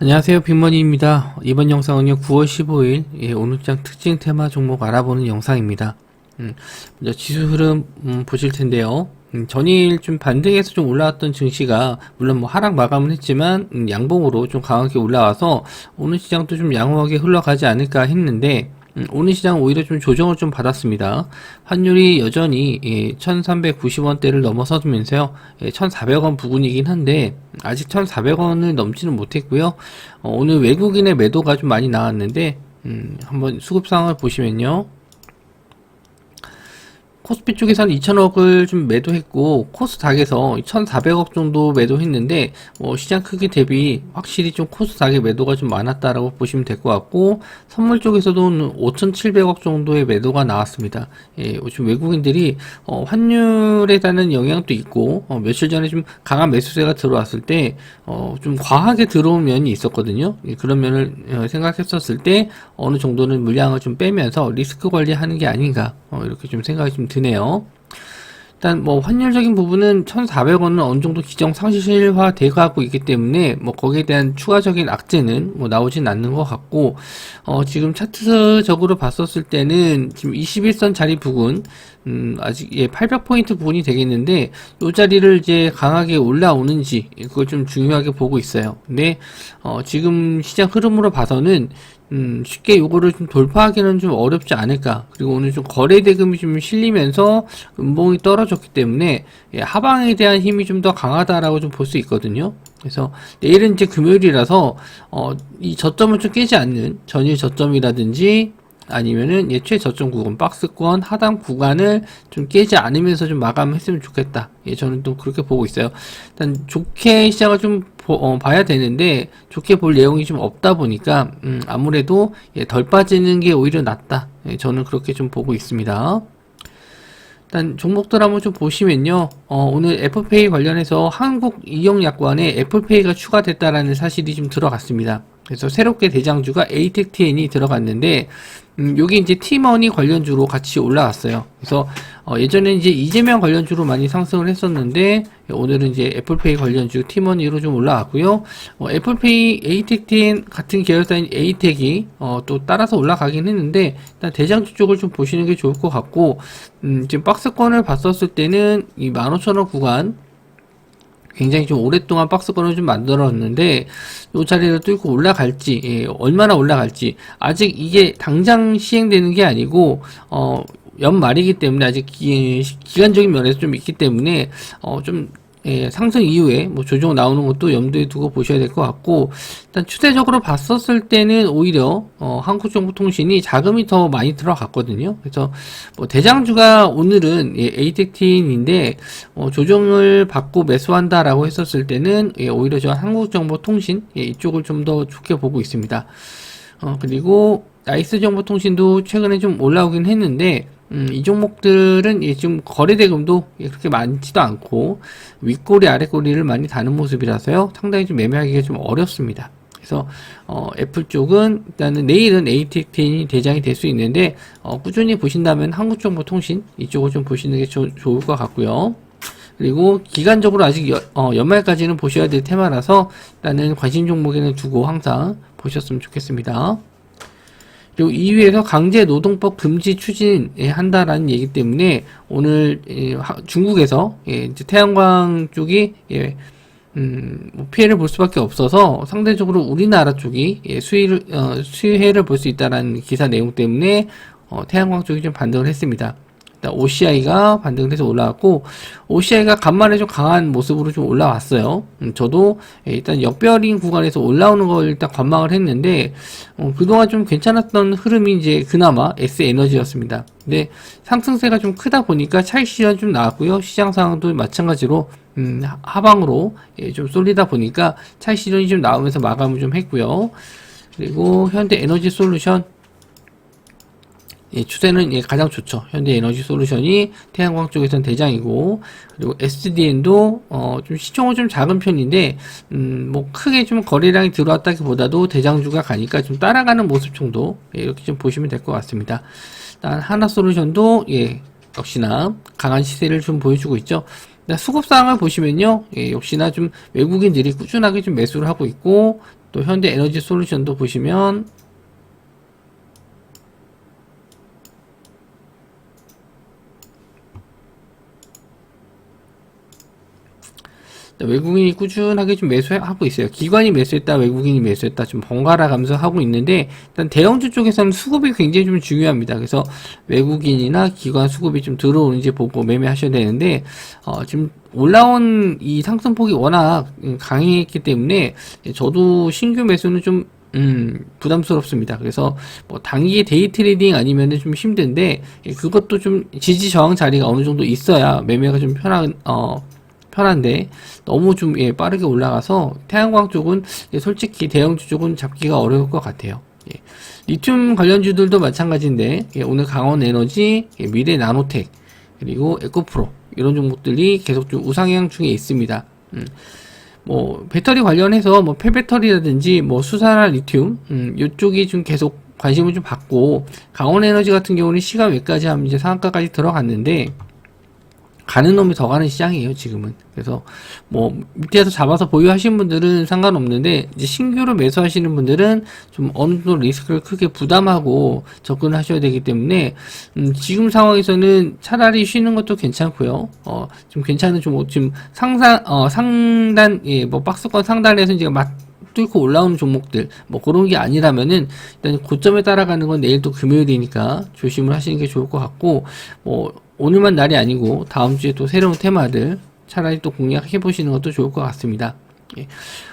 안녕하세요. 빅머니입니다. 이번 영상은요 9월 15일 예, 오늘장 특징 테마 종목 알아보는 영상입니다. 음, 먼저 지수 흐름 음, 보실 텐데요. 음, 전일 좀 반등해서 좀 올라왔던 증시가 물론 뭐 하락 마감은 했지만 음, 양봉으로 좀 강하게 올라와서 오늘 시장도 좀 양호하게 흘러가지 않을까 했는데 음, 오늘 시장 오히려 좀 조정을 좀 받았습니다. 환율이 여전히 예, 1390원대를 넘어서면서요. 예, 1400원 부근이긴 한데 아직 1400원을 넘지는 못했고요. 어, 오늘 외국인의 매도가 좀 많이 나왔는데 음, 한번 수급 상황을 보시면요. 코스피 쪽에서는 2천억을 좀 매도했고 코스닥에서 1,400억 정도 매도했는데 뭐 시장 크기 대비 확실히 좀 코스닥의 매도가 좀 많았다라고 보시면 될 것 같고 선물 쪽에서도 5,700억 정도의 매도가 나왔습니다. 예, 지금 외국인들이 어, 환율에 대한 영향도 있고 어, 며칠 전에 좀 강한 매수세가 들어왔을 때 어, 좀 과하게 들어온 면이 있었거든요. 예, 그런 면을 어, 생각했었을 때 어느 정도는 물량을 좀 빼면서 리스크 관리하는 게 아닌가 어, 이렇게 좀 생각이 좀 드네요. 일단 뭐 환율적인 부분은 1,400원은 어느 정도 기정 상실화 돼가고 있기 때문에 뭐 거기에 대한 추가적인 악재는 뭐 나오진 않는 것 같고 어 지금 차트적으로 봤었을 때는 지금 21선 자리 부근 음 아직 예 800포인트 부분이 되겠는데 이 자리를 이제 강하게 올라오는지 그걸 좀 중요하게 보고 있어요. 근데 어 지금 시장 흐름으로 봐서는 음, 쉽게 요거를 좀 돌파하기는 좀 어렵지 않을까. 그리고 오늘 좀 거래 대금이 좀 실리면서 음봉이 떨어졌기 때문에 예, 하방에 대한 힘이 좀 더 강하다라고 좀 볼 수 있거든요. 그래서 내일은 이제 금요일이라서 어, 이 저점을 좀 깨지 않는 전일 저점이라든지 아니면은 예 최 저점 구간 박스권 하단 구간을 좀 깨지 않으면서 좀 마감했으면 좋겠다. 예, 저는 또 그렇게 보고 있어요. 일단 좋게 시작을 좀 보, 어, 봐야 되는데 좋게 볼 내용이 좀 없다 보니까 음, 아무래도 예, 덜 빠지는 게 오히려 낫다. 예, 저는 그렇게 좀 보고 있습니다. 일단 종목들 한번 좀 보시면요. 어, 오늘 애플페이 관련해서 한국 이용약관에 애플페이가 추가됐다라는 사실이 좀 들어갔습니다. 그래서 새롭게 대장주가 에이텍TN이 들어갔는데 음, 여기 이제 티머니 관련주로 같이 올라왔어요. 그래서 어, 예전에 이제 이재명 관련주로 많이 상승을 했었는데 오늘은 이제 애플페이 관련주 티머니로 좀 올라왔고요. 어, 애플페이 에이텍TN 같은 계열사인 에이텍이 어, 또 따라서 올라가긴 했는데 일단 대장주 쪽을 좀 보시는 게 좋을 것 같고 음, 지금 박스권을 봤었을 때는 이 15,000원 구간 굉장히 좀 오랫동안 박스권을 좀 만들었는데 이 자리를 뚫고 올라갈지 예, 얼마나 올라갈지. 아직 이게 당장 시행되는 게 아니고 어 연말이기 때문에 아직 기, 기간적인 면에서 좀 있기 때문에 어좀 예, 상승 이후에 뭐 조정 나오는 것도 염두에 두고 보셔야 될 것 같고 일단 추세적으로 봤었을 때는 오히려 어, 한국정보통신이 자금이 더 많이 들어갔거든요. 그래서 뭐 대장주가 오늘은 예, 에이텍틴인데 어, 조정을 받고 매수한다라고 했었을 때는 예, 오히려 저 한국정보통신 예, 이쪽을 좀 더 좋게 보고 있습니다. 어, 그리고 나이스 정보통신도 최근에 좀 올라오긴 했는데 음, 이 종목들은 예, 지금 거래 대금도 예, 그렇게 많지도 않고 윗꼬리 아랫꼬리를 많이 다는 모습이라서요 상당히 좀 매매하기가 좀 어렵습니다. 그래서 어, 애플 쪽은 일단은 내일은 AT10이 대장이 될 수 있는데 어, 꾸준히 보신다면 한국정보통신 이쪽을 좀 보시는 게 조, 좋을 것 같고요. 그리고 기간적으로 아직 여, 어, 연말까지는 보셔야 될 테마라서 일단은 관심 종목에는 두고 항상 보셨으면 좋겠습니다. 그리고 2위에서 강제 노동법 금지 추진한다라는 얘기 때문에 오늘 예, 중국에서 예, 태양광 쪽이 예, 음, 뭐 피해를 볼 수밖에 없어서 상대적으로 우리나라 쪽이 예, 수위를 어, 수혜를 볼 수 있다라는 기사 내용 때문에 어, 태양광 쪽이 좀 반등을 했습니다. OCI가 반등을 해서 올라왔고 OCI가 간만에 좀 강한 모습으로 좀 올라왔어요. 음, 저도 일단 역별인 구간에서 올라오는 걸 일단 관망을 했는데 어, 그동안 좀 괜찮았던 흐름이 이제 그나마 S 에너지였습니다. 근데 상승세가 좀 크다 보니까 차익 시전 좀 나왔고요. 시장 상황도 마찬가지로 음, 하방으로 예, 좀 쏠리다 보니까 차익 시전이 좀 나오면서 마감을 좀 했고요. 그리고 현대 에너지 솔루션 예, 추세는 예, 가장 좋죠. 현대 에너지 솔루션이 태양광 쪽에서는 대장이고 그리고 SDN도 어, 좀 시총은 좀 작은 편인데 음, 뭐 크게 좀 거래량이 들어왔다기 보다도 대장주가 가니까 좀 따라가는 모습 정도 예, 이렇게 좀 보시면 될 것 같습니다. 일단 하나 솔루션도 예, 역시나 강한 시세를 좀 보여주고 있죠. 수급 상황을 보시면요, 예, 역시나 좀 외국인들이 꾸준하게 좀 매수를 하고 있고 또 현대 에너지 솔루션도 보시면 외국인이 꾸준하게 좀 매수하고 있어요. 기관이 매수했다, 외국인이 매수했다, 좀 번갈아 가면서 하고 있는데, 일단 대형주 쪽에서는 수급이 굉장히 좀 중요합니다. 그래서 외국인이나 기관 수급이 좀 들어오는지 보고 매매하셔야 되는데, 어, 지금 올라온 이 상승폭이 워낙 강했기 때문에, 저도 신규 매수는 좀 음, 부담스럽습니다. 그래서 뭐 단기 데이 트레이딩 아니면은 좀 힘든데 예, 그것도 좀 지지 저항 자리가 어느 정도 있어야 매매가 좀 편한 어 편한데 너무 좀 예, 빠르게 올라가서 태양광 쪽은 예, 솔직히 대형주 쪽은 잡기가 어려울 것 같아요. 예. 리튬 관련주들도 마찬가지인데 예, 오늘 강원 에너지, 예, 미래 나노텍 그리고 에코프로 이런 종목들이 계속 좀 우상향 중에 있습니다. 음. 뭐 배터리 관련해서 뭐 폐배터리라든지 뭐 수산화 리튬 음, 이쪽이 좀 계속 관심을 좀 받고 강원 에너지 같은 경우는 시가 외까지 하면 이제 상한가까지 들어갔는데 가는 놈이 더 가는 시장이에요 지금은. 그래서 뭐 밑에서 잡아서 보유하시는 분들은 상관없는데 이제 신규로 매수하시는 분들은 좀 어느 정도 리스크를 크게 부담하고 접근하셔야 되기 때문에 음 지금 상황에서는 차라리 쉬는 것도 괜찮고요. 어 좀 괜찮은 좀 지금 상상 어 상단 예뭐 박스권 상단에서 이제 막 뚫고 올라오는 종목들 뭐 그런 게 아니라면은 일단 고점에 따라가는 건 내일 또 금요일이니까 조심을 하시는 게 좋을 것 같고 뭐 오늘만 날이 아니고 다음 주에 또 새로운 테마들 차라리 또 공략해 보시는 것도 좋을 것 같습니다. 예.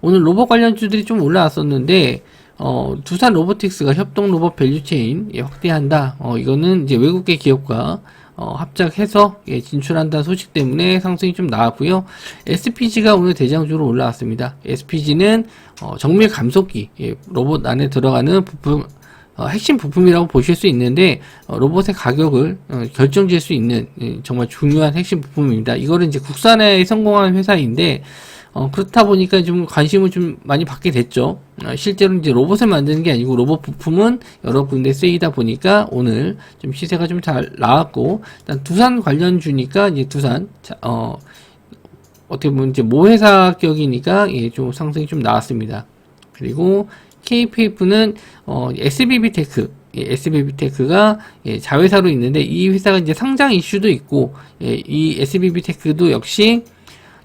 오늘 로봇 관련주들이 좀 올라왔었는데 어, 두산 로보틱스가 협동 로봇 밸류체인 예, 확대한다. 어, 이거는 이제 외국계 기업과 어, 합작해서 예, 진출한다는 소식 때문에 상승이 좀 나왔고요. SPG가 오늘 대장주로 올라왔습니다. SPG는 어, 정밀 감속기 예, 로봇 안에 들어가는 부품 어, 핵심 부품이라고 보실 수 있는데 어, 로봇의 가격을 어, 결정질 수 있는 예, 정말 중요한 핵심 부품입니다. 이거는 이제 국산에 성공한 회사인데 어, 그렇다 보니까 좀 관심을 좀 많이 받게 됐죠. 어, 실제로 이제 로봇을 만드는 게 아니고 로봇 부품은 여러 군데 쓰이다 보니까 오늘 좀 시세가 좀 잘 나왔고, 일단 두산 관련 주니까 이제 두산, 자, 어, 어떻게 보면 이제 모회사 격이니까 예, 좀 상승이 좀 나왔습니다. 그리고 KPF는 어, SBB 테크 예, SBB 테크가 예, 자회사로 있는데 이 회사가 이제 상장 이슈도 있고 예, 이 SBB 테크도 역시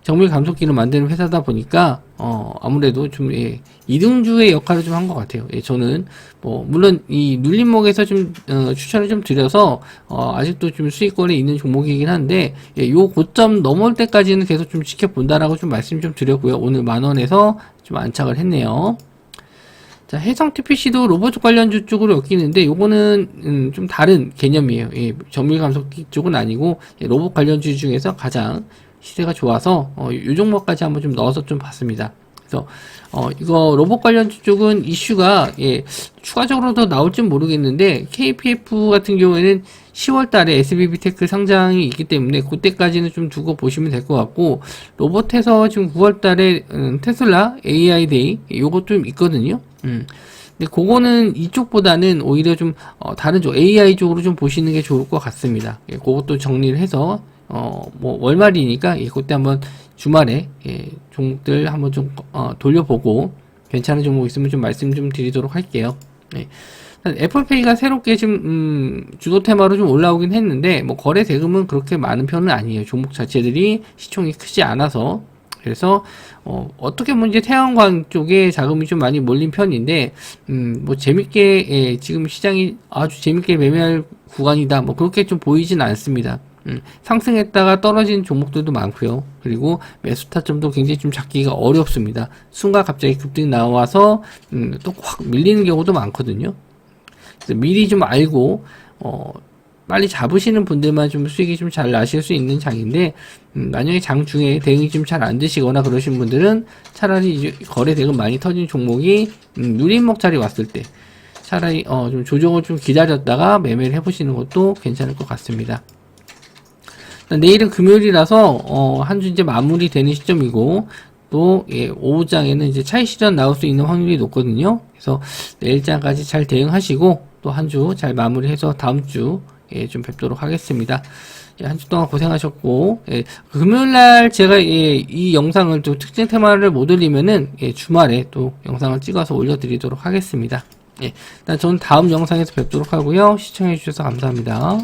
정밀 감속기를 만드는 회사다 보니까 어, 아무래도 좀 예, 이등주의 역할을 좀 한 것 같아요. 예, 저는 뭐 물론 이 눌림목에서 좀 어, 추천을 좀 드려서 어, 아직도 좀 수익권에 있는 종목이긴 한데 예, 요 고점 넘을 때까지는 계속 좀 지켜본다라고 좀 말씀 좀 드렸고요. 오늘 만 원에서 좀 안착을 했네요. 자, 해성 TPC도 로봇 관련주 쪽으로 엮이는데 요거는 음, 좀 다른 개념이에요. 예, 정밀 감속기 쪽은 아니고 예, 로봇 관련주 중에서 가장 시세가 좋아서 어, 요 종목까지 한번 좀 넣어서 좀 봤습니다. 그래서 어, 이거 로봇 관련주 쪽은 이슈가 예, 추가적으로 더 나올지 모르겠는데 KPF 같은 경우에는 10월 달에 SBB 테크 상장이 있기 때문에 그때까지는 좀 두고 보시면 될 것 같고 로봇에서 지금 9월 달에 음, 테슬라 AI 데이 요것 좀 있거든요. 음. 근데 그거는 이쪽보다는 오히려 좀 어, 다른 쪽 AI 쪽으로 좀 보시는 게 좋을 것 같습니다. 예, 그것도 정리를 해서 어 뭐 월말이니까 예, 그때 한번 주말에 예, 종목들 한번 좀 어, 돌려보고 괜찮은 종목 있으면 좀 말씀 좀 드리도록 할게요. 예. 애플페이가 새롭게 지금 음, 주도 테마로 좀 올라오긴 했는데 뭐 거래 대금은 그렇게 많은 편은 아니에요. 종목 자체들이 시총이 크지 않아서 그래서 어, 어떻게 보면 이제 태양광 쪽에 자금이 좀 많이 몰린 편인데 음, 뭐 재밌게 예, 지금 시장이 아주 재밌게 매매할 구간이다 뭐 그렇게 좀 보이진 않습니다. 음, 상승했다가 떨어진 종목들도 많고요. 그리고 매수 타점도 굉장히 좀 잡기가 어렵습니다. 순간 갑자기 급등 나와서 음, 또 확 밀리는 경우도 많거든요. 그래서 미리 좀 알고 어, 빨리 잡으시는 분들만 좀 수익이 좀 잘 나실 수 있는 장인데 음, 만약에 장 중에 대응이 좀 잘 안 되시거나 그러신 분들은 차라리 거래 대금 많이 터진 종목이 음, 누림목 자리 왔을 때 차라리 어, 좀 조정을 좀 기다렸다가 매매를 해보시는 것도 괜찮을 것 같습니다. 내일은 금요일이라서 어, 한 주 이제 마무리되는 시점이고 또 예, 오후장에는 이제 차익 실현 나올 수 있는 확률이 높거든요. 그래서 내일장까지 잘 대응하시고 또 한 주 잘 마무리해서 다음 주 예, 좀 뵙도록 하겠습니다. 예, 한 주 동안 고생하셨고, 예, 금요일 날 제가 예, 이 영상을 또 특징 테마를 못 올리면은 예, 주말에 또 영상을 찍어서 올려드리도록 하겠습니다. 예, 저는 다음 영상에서 뵙도록 하고요. 시청해주셔서 감사합니다.